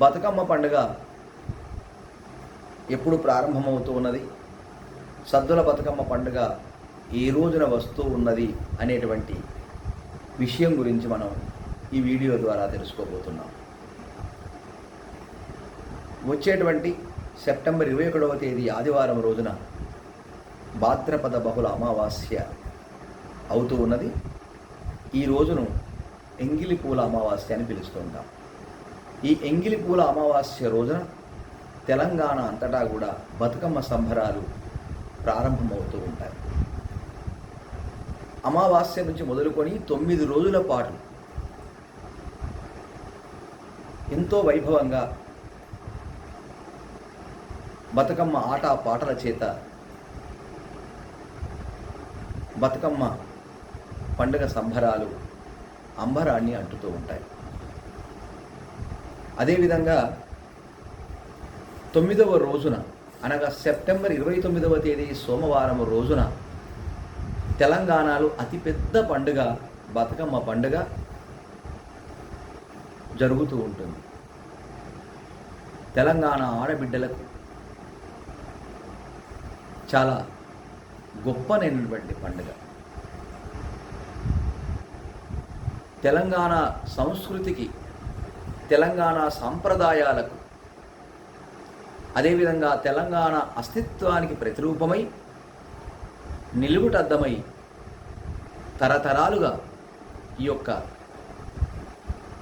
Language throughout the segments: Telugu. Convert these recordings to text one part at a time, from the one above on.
బతుకమ్మ పండుగ ఎప్పుడు ప్రారంభమవుతూ ఉన్నది? సద్దుల బతుకమ్మ పండుగ ఏ రోజున వస్తూ ఉన్నది అనేటువంటి విషయం గురించి మనం ఈ వీడియో ద్వారా తెలుసుకోబోతున్నాం. వచ్చేటువంటి సెప్టెంబర్ ఇరవై ఒకటవ తేదీ ఆదివారం రోజున భాద్రపద బహుళ అమావాస్య అవుతూ ఉన్నది. ఈ రోజును ఎంగిలి పూల అమావాస్య అని పిలుస్తూ ఉంటాం. ఈ ఎంగిలి పూల అమావాస్య రోజున తెలంగాణ అంతటా కూడా బతుకమ్మ సంబరాలు ప్రారంభమవుతూ ఉంటాయి. అమావాస్య నుంచి మొదలుకొని తొమ్మిది రోజుల పాటు ఎంతో వైభవంగా బతుకమ్మ ఆట పాటల చేత బతుకమ్మ పండుగ సంబరాలు అంబరాన్ని అంటుతూ ఉంటాయి. అదేవిధంగా తొమ్మిదవ రోజున అనగా సెప్టెంబర్ ఇరవై తొమ్మిదవ తేదీ సోమవారం రోజున తెలంగాణలో అతిపెద్ద పండుగ బతుకమ్మ పండుగ జరుగుతూ ఉంటుంది. తెలంగాణ ఆడబిడ్డలకు చాలా గొప్పనైనటువంటి పండుగ. తెలంగాణ సంస్కృతికి తెలంగాణ సాంప్రదాయాలకు. అదేవిధంగా తెలంగాణ అస్తిత్వానికి ప్రతిరూపమై నిలువుటద్దమై తరతరాలుగా ఈ యొక్క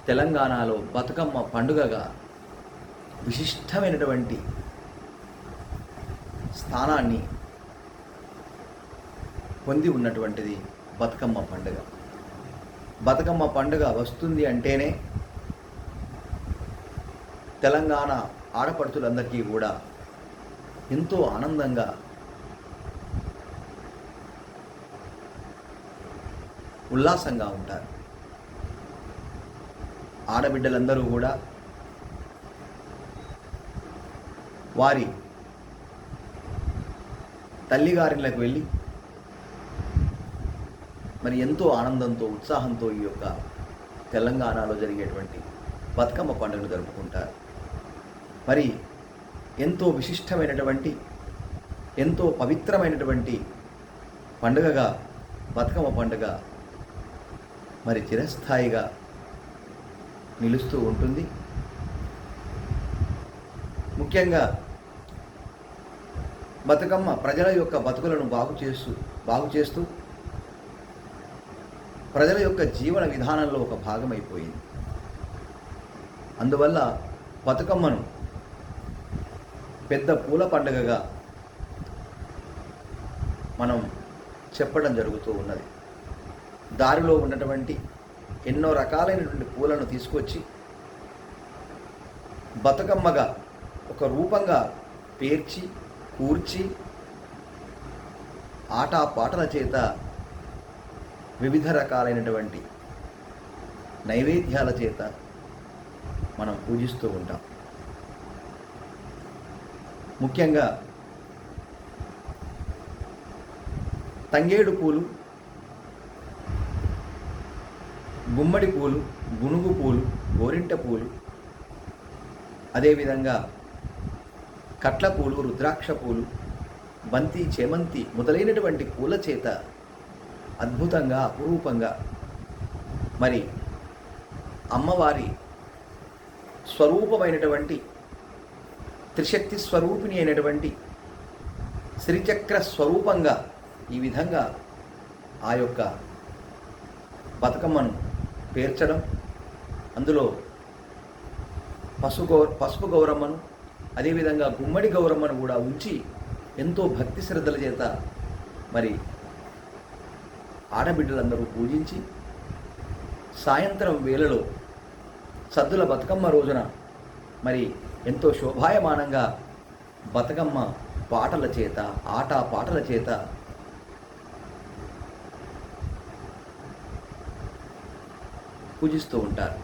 తెలంగాణలో బతుకమ్మ పండుగగా విశిష్టమైనటువంటి స్థానాన్ని పొంది ఉన్నటువంటిది బతుకమ్మ పండుగ. బతుకమ్మ పండుగ వస్తుంది అంటేనే తెలంగాణ ఆడపడుతులందరికీ కూడా ఎంతో ఆనందంగా ఉల్లాసంగా ఉంటారు. ఆడబిడ్డలందరూ కూడా వారి తల్లిగారిలకు వెళ్ళి మరి ఎంతో ఆనందంతో ఉత్సాహంతో ఈ యొక్క తెలంగాణలో జరిగేటువంటి బతుకమ్మ పండుగను జరుపుకుంటారు. మరి ఎంతో విశిష్టమైనటువంటి ఎంతో పవిత్రమైనటువంటి పండుగగా బతుకమ్మ పండుగ మరి చిరస్థాయిగా నిలుస్తూ ఉంటుంది. ముఖ్యంగా బతుకమ్మ ప్రజల యొక్క బతుకులను బాగు చేస్తూ బాగు చేస్తూ ప్రజల యొక్క జీవన విధానంలో ఒక భాగమైపోయింది. అందువల్ల బతుకమ్మను పెద్ద పూల పండుగగా మనం చెప్పడం జరుగుతూ ఉన్నది. దారిలో ఉన్నటువంటి ఎన్నో రకాలైనటువంటి పూలను తీసుకొచ్చి బతుకమ్మగా ఒక రూపంగా పేర్చి కూర్చి ఆట పాటల చేత వివిధ రకాలైనటువంటి నైవేద్యాల చేత మనం పూజిస్తూ ఉంటాం. ముఖ్యంగా తంగేడు పూలు గుమ్మడి పూలు గునుగు పూలు గోరింట పూలు అదేవిధంగా కట్ల పూలు రుద్రాక్ష పూలు బంతి చేమంతి మొదలైనటువంటి పూల చేత అద్భుతంగా అపురూపంగా మరి అమ్మవారి స్వరూపమైనటువంటి త్రిశక్తి స్వరూపిణి అయినటువంటి శ్రీచక్ర స్వరూపంగా ఈ విధంగా ఆ యొక్క బతుకమ్మను పేర్చడం అందులో పసుపు గౌ పసుపు గౌరమ్మను అదేవిధంగా గుమ్మడి గౌరమ్మను కూడా ఉంచి ఎంతో భక్తి శ్రద్ధల చేత మరి ఆడబిడ్డలందరూ పూజించి సాయంత్రం వేళలో సద్దుల బతుకమ్మ రోజున మరి ఎంతో శోభాయమానంగా బతుకమ్మ పాటల చేత ఆట పాటల చేత పూజిస్తూ ఉంటారు.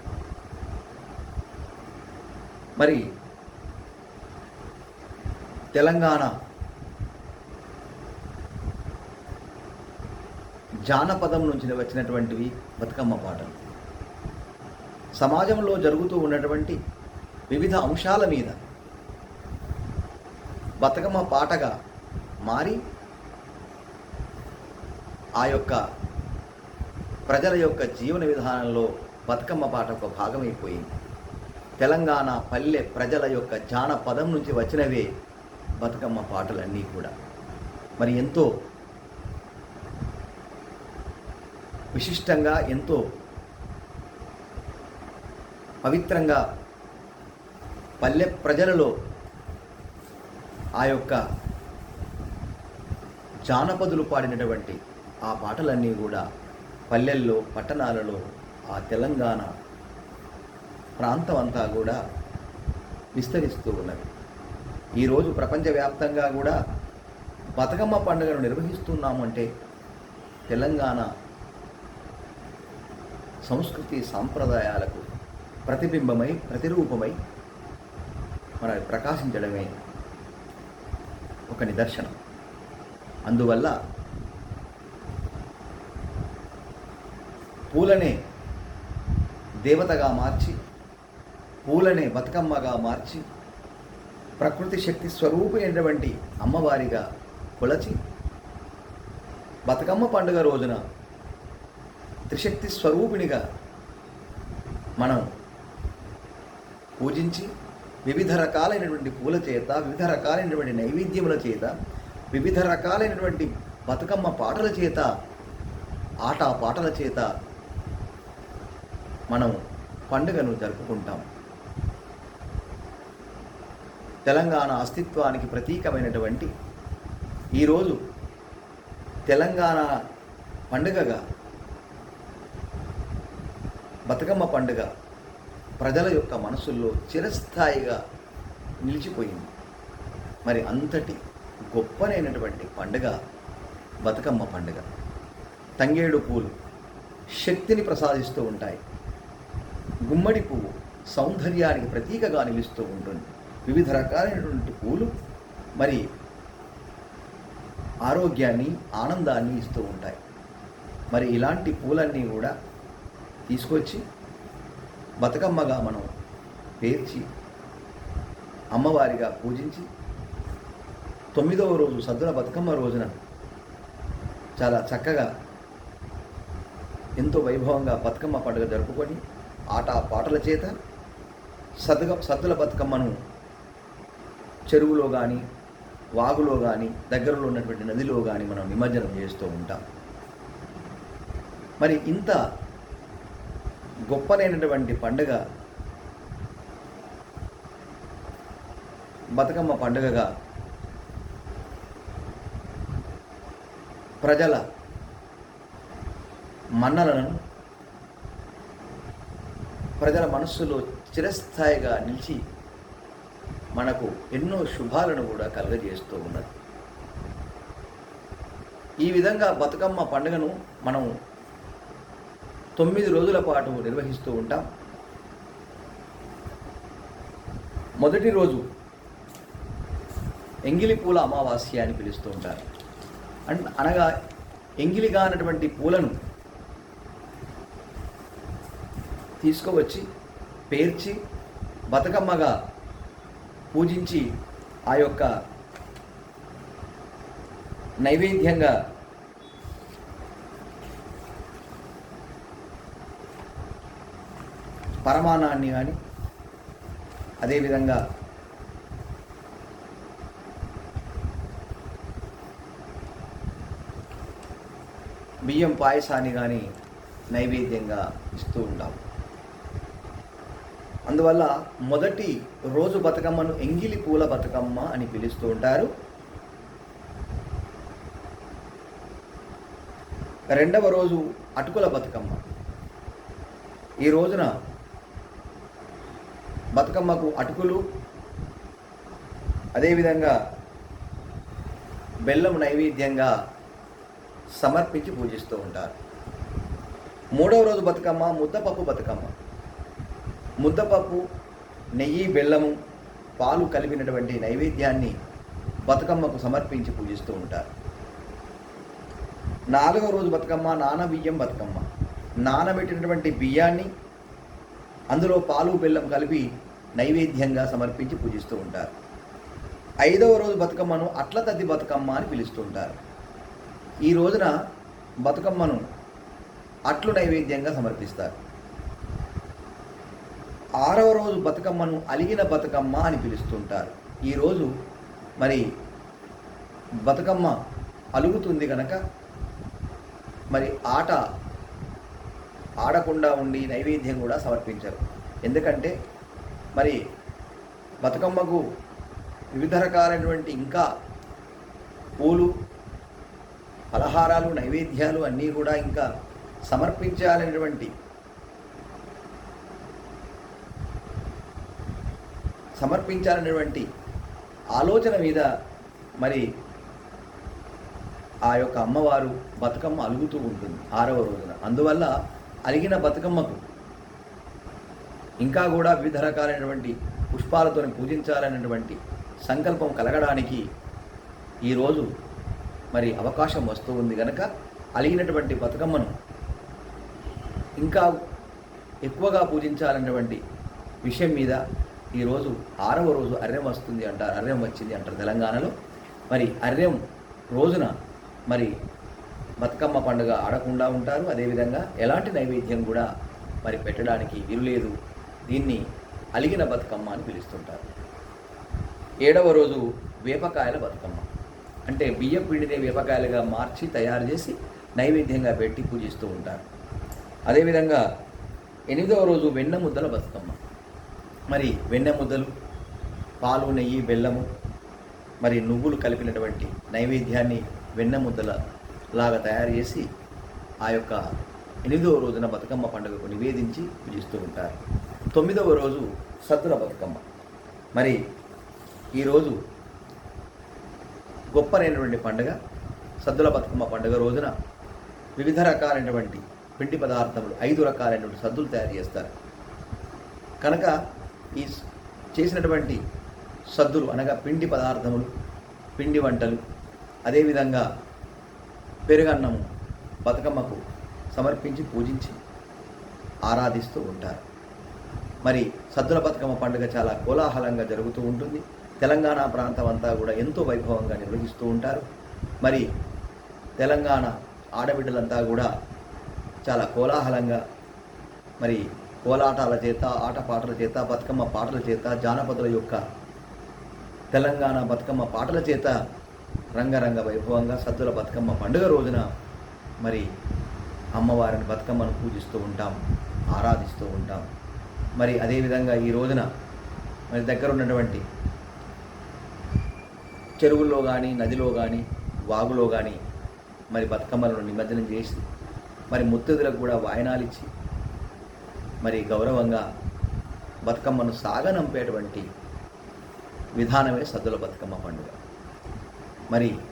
మరి తెలంగాణ జానపదం నుంచి వచ్చినటువంటివి బతుకమ్మ పాటలు. సమాజంలో జరుగుతూ ఉన్నటువంటి వివిధ అంశాల మీద బతుకమ్మ పాటగా మారి ఆ యొక్క ప్రజల యొక్క జీవన విధానంలో బతుకమ్మ పాట ఒక భాగమైపోయింది. తెలంగాణ పల్లె ప్రజల యొక్క జానపదం నుంచి వచ్చినవే బతుకమ్మ పాటలన్నీ కూడా. మరి ఎంతో విశిష్టంగా ఎంతో పవిత్రంగా పల్లె ప్రజలలో ఆ యొక్క జానపదులు పాడినటువంటి ఆ పాటలన్నీ కూడా పల్లెల్లో పట్టణాలలో ఆ తెలంగాణ ప్రాంతం అంతా కూడా విస్తరిస్తూ ఉన్నది ఈరోజు ప్రపంచవ్యాప్తంగా కూడా బతుకమ్మ పండుగను నిర్వహిస్తున్నామంటే తెలంగాణ సంస్కృతి సాంప్రదాయాలకు ప్రతిబింబమై ప్రతిరూపమై మన ప్రకాశించడమే ఒక నిదర్శనం. అందువల్ల పూలనే దేవతగా మార్చి పూలనే బతుకమ్మగా మార్చి ప్రకృతి శక్తి స్వరూపమైనటువంటి అమ్మవారిగా కొలచి బతుకమ్మ పండుగ రోజున త్రిశక్తి స్వరూపిణిగా మనం పూజించి వివిధ రకాలైనటువంటి పూల చేత వివిధ రకాలైనటువంటి నైవేద్యముల చేత వివిధ రకాలైనటువంటి బతుకమ్మ పాటల చేత ఆట పాటల చేత మనం పండుగను జరుపుకుంటాం. తెలంగాణ అస్తిత్వానికి ప్రతీకమైనటువంటి ఈరోజు తెలంగాణ పండుగగా బతుకమ్మ పండుగ ప్రజల యొక్క మనసుల్లో చిరస్థాయిగా నిలిచిపోయింది. మరి అంతటి గొప్పనైనటువంటి పండుగ బతుకమ్మ పండుగ. తంగేడు పూలు శక్తిని ప్రసాదిస్తూ ఉంటాయి. గుమ్మడి పువ్వు సౌందర్యానికి ప్రతీకగా నిలుస్తూ ఉంటుంది. వివిధ రకాలైనటువంటి పూలు మరి ఆరోగ్యాన్ని ఆనందాన్ని ఇస్తూ ఉంటాయి. మరి ఇలాంటి పూలన్నీ కూడా తీసుకొచ్చి బతుకమ్మగా మనం పేర్చి అమ్మవారిగా పూజించి తొమ్మిదవ రోజు సద్దుల బతుకమ్మ రోజున చాలా చక్కగా ఎంతో వైభవంగా బతుకమ్మ పండుగ జరుపుకొని ఆట పాటల చేత సద్దుగ సద్దుల బతుకమ్మను చెరువులో కానీ వాగులో కానీ దగ్గరలో ఉన్నటువంటి నదిలో కానీ మనం నిమజ్జనం చేస్తూ ఉంటాం. మరి ఇంత గొప్పనైనటువంటి పండుగ బతుకమ్మ పండుగగా ప్రజల మన్నలను ప్రజల మనస్సులో చిరస్థాయిగా నిలిచి మనకు ఎన్నో శుభాలను కూడా కలుగజేస్తూ ఉన్నది. ఈ విధంగా బతుకమ్మ పండుగను మనం తొమ్మిది రోజుల పాటు నిర్వహిస్తూ ఉంటాం. మొదటి రోజు ఎంగిలి పూల అమావాస్య అని పిలుస్తూ ఉంటారు. అండ్ అనగా ఎంగిలిగా అన్నటువంటి పూలను తీసుకువచ్చి పేర్చి బతుకమ్మగా పూజించి ఆ యొక్క నైవేద్యంగా పరమాణాన్ని కానీ అదేవిధంగా బియ్యం పాయసాన్ని కానీ నైవేద్యంగా ఇస్తూ ఉంటాం. అందువల్ల మొదటి రోజు బతుకమ్మను ఎంగిలి పూల బతుకమ్మ అని పిలుస్తూ ఉంటారు. రెండవ రోజు అటుకుల బతుకమ్మ. ఈ రోజున బతుకమ్మకు అటుకులు అదేవిధంగా బెల్లం నైవేద్యంగా సమర్పించి పూజిస్తూ ఉంటారు. మూడవ రోజు బతుకమ్మ ముద్దపప్పు బతుకమ్మ. ముద్దపప్పు నెయ్యి బెల్లము పాలు కలిపినటువంటి నైవేద్యాన్ని బతుకమ్మకు సమర్పించి పూజిస్తూ ఉంటారు. నాలుగవ రోజు బతుకమ్మ నానబియ్యం బతుకమ్మ. నానబెట్టినటువంటి బియ్యాన్ని అందులో పాలు బెల్లం కలిపి నైవేద్యంగా సమర్పించి పూజిస్తూ ఉంటారు. ఐదవ రోజు బతుకమ్మను అట్ల తద్ది బతుకమ్మ అని పిలుస్తూ ఉంటారు. ఈ రోజున బతుకమ్మను అట్లు నైవేద్యంగా సమర్పిస్తారు. ఆరవ రోజు బతుకమ్మను అలిగిన బతుకమ్మ అని పిలుస్తుంటారు ఈరోజు మరి బతుకమ్మ అలుగుతుంది కనుక మరి ఆట ఆడకుండా ఉండి నైవేద్యం కూడా సమర్పించరు. ఎందుకంటే మరి బతుకమ్మకు వివిధ రకాలైనటువంటి ఇంకా పూలు పలహారాలు నైవేద్యాలు అన్నీ కూడా ఇంకా సమర్పించాలనేటువంటి సమర్పించాలనేటువంటి ఆలోచన మీద మరి ఆ యొక్క అమ్మవారు బతుకమ్మ అలుగుతూ ఉంటుంది ఆరవ రోజున. అందువల్ల అలిగిన బతుకమ్మకు ఇంకా కూడా వివిధ రకాలైనటువంటి పుష్పాలతో పూజించాలనేటువంటి సంకల్పం కలగడానికి ఈరోజు మరి అవకాశం వస్తూ ఉంది కనుక అలిగినటువంటి బతుకమ్మను ఇంకా ఎక్కువగా పూజించాలన్నటువంటి విషయం మీద ఈరోజు ఆరవ రోజు అర్యం వస్తుంది అంటారు. అర్యం వచ్చింది అంటారు తెలంగాణలో. మరి అర్యం రోజున మరి బతుకమ్మ పండుగ ఆడకుండా ఉంటారు. అదేవిధంగా ఎలాంటి నైవేద్యం కూడా మరి పెట్టడానికి వీలులేదు. దీన్ని అలిగిన బతుకమ్మ అని పిలుస్తుంటారు. ఏడవ రోజు వేపకాయల బతుకమ్మ. అంటే బియ్యం పిండిని వేపకాయలుగా మార్చి తయారు చేసి నైవేద్యంగా పెట్టి పూజిస్తూ ఉంటారు. అదేవిధంగా ఎనిమిదవ రోజు వెన్న ముద్దల బతుకమ్మ. మరి వెన్న ముద్దలు పాలు నెయ్యి బెల్లము మరి నువ్వులు కలిపినటువంటి నైవేద్యాన్ని వెన్న ముద్దల లాగా తయారు చేసి ఆ యొక్క ఎనిమిదవ రోజున బతుకమ్మ పండుగకు నివేదించి పూజిస్తూ ఉంటారు. తొమ్మిదవ రోజు సద్దుల బతుకమ్మ. మరి ఈరోజు గొప్పనైనటువంటి పండుగ సద్దుల బతుకమ్మ పండుగ రోజున వివిధ రకాలైనటువంటి పిండి పదార్థములు ఐదు రకాలైనటువంటి సద్దులు తయారు చేస్తారు. కనుక ఈ చేసినటువంటి సద్దులు అనగా పిండి పదార్థములు పిండి వంటలు అదేవిధంగా పెరుగన్నము బతుకమ్మకు సమర్పించి పూజించి ఆరాధిస్తూ ఉంటారు. మరి సద్దుల బతుకమ్మ పండుగ చాలా కోలాహలంగా జరుగుతూ ఉంటుంది. తెలంగాణ ప్రాంతం అంతా కూడా ఎంతో వైభవంగా నిర్వహిస్తూ ఉంటారు. మరి తెలంగాణ ఆడబిడ్డలంతా కూడా చాలా కోలాహలంగా మరి కోలాటాల చేత ఆటపాటల చేత బతుకమ్మ పాటల చేత జానపదుల యొక్క తెలంగాణ బతుకమ్మ పాటల చేత రంగరంగ వైభవంగా సద్దుల బతుకమ్మ పండుగ రోజున మరి అమ్మవారిని బతుకమ్మను పూజిస్తూ ఉంటాం ఆరాధిస్తూ ఉంటాం. మరి అదేవిధంగా ఈ రోజున మరి దగ్గర ఉన్నటువంటి చెరువుల్లో కానీ నదిలో కానీ వాగులో కానీ మరి బతుకమ్మలను నిమజ్జనం చేసి మరి ముత్తదులకు కూడా వాయనాలు ఇచ్చి మరి గౌరవంగా బతుకమ్మను సాగనంపేటువంటి విధానమే సద్దుల బతుకమ్మ పండుగ. మరి